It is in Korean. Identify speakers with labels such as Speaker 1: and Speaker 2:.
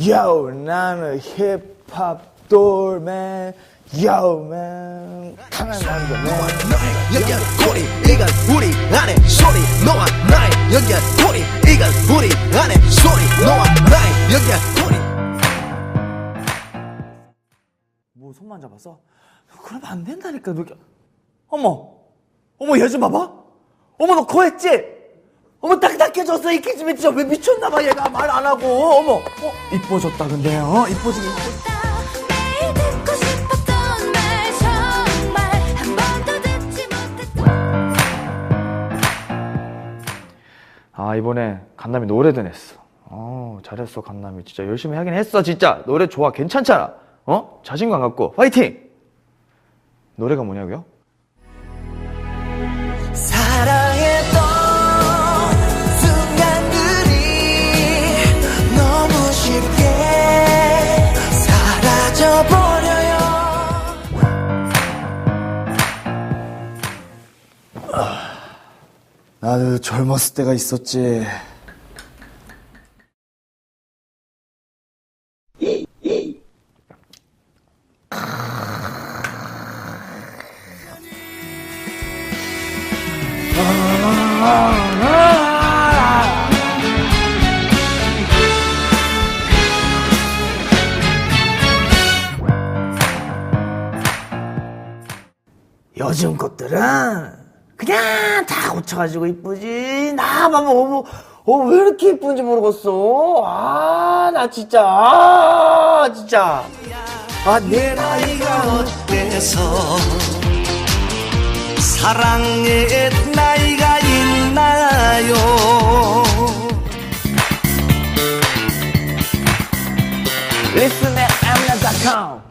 Speaker 1: Yo, 나는 힙합 돌맨. Yo, man. 강한 남자맨.
Speaker 2: 너의 연결 고리 이건 우리 안에 소리 너와 나의 연결 고리 이건 우리 안에 소리 너와 나의 연결 고리
Speaker 1: 뭐 손만 잡았어? 그러면 안 된다니까 너. 어머, 어머 얘 좀 봐봐. 어머 너 거했지? 어머 딱딱해졌어. 이 기집애 진짜 왜 미쳤나봐 얘가. 말 안 하고. 어머. 어 이뻐졌다 근데 어? 이뻐지긴 아 이번에 간남이 노래도 냈어. 어 잘했어 간남이. 진짜 열심히 하긴 했어 진짜. 노래 좋아 괜찮잖아. 어? 자신감 갖고. 파이팅! 노래가
Speaker 2: 뭐냐고요?
Speaker 1: 나도 젊었을 때가 있었지. 요즘 것들은 그냥 다 고쳐가지고 이쁘지. 나 봐봐, 어머, 어, 왜 이렇게 이쁜지 모르겠어. 아, 나 진짜, 아, 진짜. 아, 내 나이가
Speaker 2: 어때서 사랑의 나이가 있나요
Speaker 1: Listen at Amna.com.